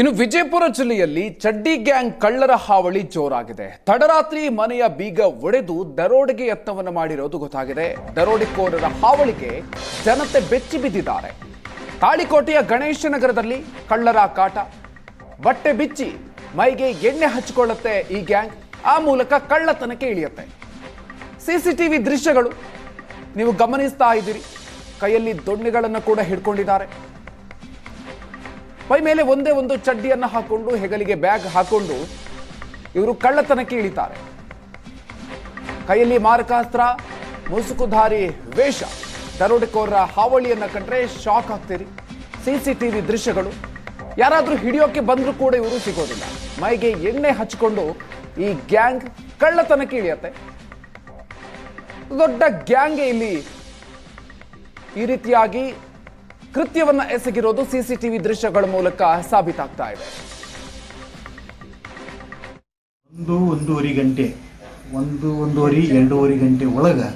ಇನ್ನು ವಿಜಯಪುರ ಜಿಲ್ಲೆಯಲ್ಲಿ ಚಡ್ಡಿ ಗ್ಯಾಂಗ್ ಕಳ್ಳರ ಹಾವಳಿ ಜೋರಾಗಿದೆ. ತಡರಾತ್ರಿ ಮನೆಯ ಬೀಗ ಒಡೆದು ದರೋಡೆಗೆ ಯತ್ನವನ್ನು ಮಾಡಿರೋದು ಗೊತ್ತಾಗಿದೆ. ದರೋಡೆಕೋರರ ಹಾವಳಿಗೆ ಜನತೆ ಬೆಚ್ಚಿ ಬಿದ್ದಿದ್ದಾರೆ. ತಾಳಿಕೋಟೆಯ ಗಣೇಶ ನಗರದಲ್ಲಿ ಕಳ್ಳರ ಕಾಟ ಬಟ್ಟೆ ಬಿಚ್ಚಿ ಮೈಗೆ ಎಣ್ಣೆ ಹಚ್ಚಿಕೊಳ್ಳುತ್ತೆ ಈ ಗ್ಯಾಂಗ್. ಆ ಮೂಲಕ ಕಳ್ಳತನಕ್ಕೆ ಇಳಿಯುತ್ತೆ. ಸಿಸಿಟಿವಿ ದೃಶ್ಯಗಳು. ನೀವು ಗಮನಿಸ್ತಾ ಇದ್ದೀರಿ. ಕೈಯಲ್ಲಿ ದೊಣ್ಣೆಗಳನ್ನು ಕೂಡ ಹಿಡ್ಕೊಂಡಿದ್ದಾರೆ. ಮೈ ಮೇಲೆ ಒಂದೇ ಒಂದು ಚಡ್ಡಿಯನ್ನು ಹಾಕೊಂಡು, ಹೆಗಲಿಗೆ ಬ್ಯಾಗ್ ಹಾಕೊಂಡು ಇವರು ಕಳ್ಳತನಕ್ಕೆ ಇಳಿತಾರೆ. ಕೈಯಲ್ಲಿ ಮಾರಕಾಸ್ತ್ರ, ಮುಸುಕುಧಾರಿ ವೇಷ. ದರೋಡೆಕೋರರ ಹಾವಳಿಯನ್ನ ಕಂಡ್ರೆ ಶಾಕ್ ಆಗ್ತೀರಿ. ಸಿಸಿಟಿವಿ ದೃಶ್ಯಗಳು. ಯಾರಾದರೂ ಹಿಡಿಯೋಕೆ ಬಂದರೂ ಕೂಡ ಇವರು ಸಿಗೋದಿಲ್ಲ. ಮೈಗೆ ಎಣ್ಣೆ ಹಚ್ಕೊಂಡು ಈ ಗ್ಯಾಂಗ್ ಕಳ್ಳತನಕ್ಕೆ ಇಳಿಯತ್ತೆ. ದೊಡ್ಡ ಗ್ಯಾಂಗ್ ಇಲ್ಲಿ ಈ ರೀತಿಯಾಗಿ ಕೃತ್ಯವನ್ನ ಎಸಗಿರೋದು ಸಿಸಿಟಿವಿ ದೃಶ್ಯಗಳ ಮೂಲಕ ಸಾಬೀತಾಗ್ತಾ ಇದೆ. ಒಂದು ಒಂದೂವರೆ ಗಂಟೆ, ಒಂದು ಒಂದೂವರೆ, ಎರಡೂವರೆ ಗಂಟೆ ಒಳಗೆ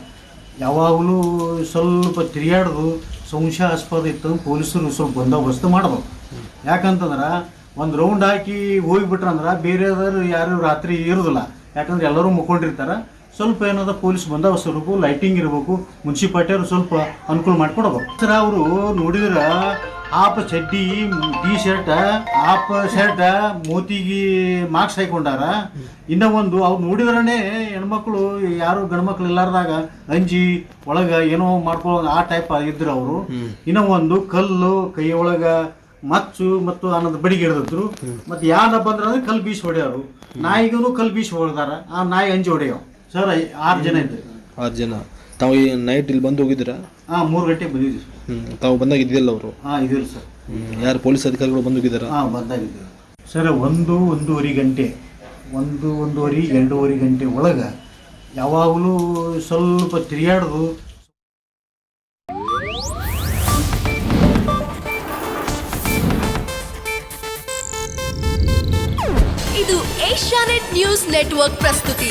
ಯಾವಾಗಲೂ ಸ್ವಲ್ಪ ತಿರುಗಾಡೋದು ಸಂಶಯಾಸ್ಪದ ಇತ್ತು ಪೊಲೀಸರು ಸ್ವಲ್ಪ ಬಂದೋಬಸ್ತ್ ಮಾಡ್ಬೇಕು. ಯಾಕಂತಂದ್ರೆ ಒಂದು ರೌಂಡ್ ಹಾಕಿ ಹೋಗಿಬಿಟ್ರಂದ್ರೆ ಬೇರೆಯವರು ಯಾರು ರಾತ್ರಿ ಇರೋದಿಲ್ಲ. ಯಾಕಂದ್ರೆ ಎಲ್ಲರೂ ಮುಕ್ಕೊಂಡಿರ್ತಾರೆ. ಸ್ವಲ್ಪ ಏನದ ಪೊಲೀಸ್ ಬಂದೋಬಸ್ತ್ ಇರಬೇಕು ಲೈಟಿಂಗ್ ಇರಬೇಕು ಮುನ್ಸಿಪಾಲ್ಟಿಯವರು ಸ್ವಲ್ಪ ಅನುಕೂಲ ಮಾಡ್ಕೊಡ್ಬೇಕು. ಸರ್ ಅವರು ನೋಡಿದ್ರೆ ಆಪ ಚಡ್ಡಿ ಟಿ ಶರ್ಟ್ ಆಪ ಶರ್ಟ್ ಮೂತಿಗೆ ಮಾರ್ಕ್ಸ್ ಹಾಕೊಂಡಾರ. ಇನ್ನ ಒಂದು ಅವ್ರು ನೋಡಿದ್ರೇ ಹೆಣ್ಮಕ್ಳು ಯಾರು ಗಂಡ್ಮಕ್ಳು ಇಲ್ಲಾರ್ದಾಗ ಅಂಜಿ ಒಳಗ ಏನೋ ಮಾಡ್ಕೊಳ್ಳೋ ಆ ಟೈಪ್ ಇದ್ರು ಅವರು. ಇನ್ನ ಒಂದು ಕಲ್ಲು ಕೈ ಒಳಗ ಮಚ್ಚು ಮತ್ತು ಅನ್ನದ ಬಡಿಗೆ ಹಿಡಿದ್ರು ಮತ್ತೆ ಯಾರ ಬಂದ್ರ ಅಂದ್ರೆ ಕಲ್ ಬೀಸ್ ಹೊಡೆಯೋರು ನಾಯಿಗೂ ಕಲ್ ಬೀಸ್ ಹೊಡೆದಾರ. ಆ ನಾಯಿ ಅಂಜಿ ಹೊಡೆಯವ್. ಸರ್ ಆರು ಜನ ಇದ್ರು ಆರು ಜನ. ತಾವು ಈ ನೈಟ್ ಇಲ್ಲಿ ಬಂದು ಹೋಗಿದ್ದೀರಾ? ಹಾಂ ಮೂರು ಗಂಟೆ ಬಂದಿದ್ದೀವಿ ಸರ್. ಹ್ಮ್. ತಾವು ಬಂದಾಗ ಇದ್ದಿಲ್ಲ ಅವರು? ಹಾಂ ಇದಿಲ್ಲ ಸರ್. ಯಾರು ಪೊಲೀಸ್ ಅಧಿಕಾರಿಗಳು ಬಂದು ಹೋಗಿದ್ದಾರಾ? ಹಾಂ ಬಂದಾಗಿದ್ದೀವಿ. ಸರ್ ಒಂದು ಒಂದೂವರೆ ಗಂಟೆ ಒಂದು ಒಂದೂವರೆ ಎರಡೂವರೆ ಗಂಟೆ ಒಳಗೆ ಯಾವಾಗಲೂ ಸ್ವಲ್ಪ ತಿರುಗಾಡೋದು ಇದು ಏಷ್ಯಾನೆಟ್ ನ್ಯೂಸ್ ನೆಟ್ವರ್ಕ್ ಪ್ರಸ್ತುತಿ.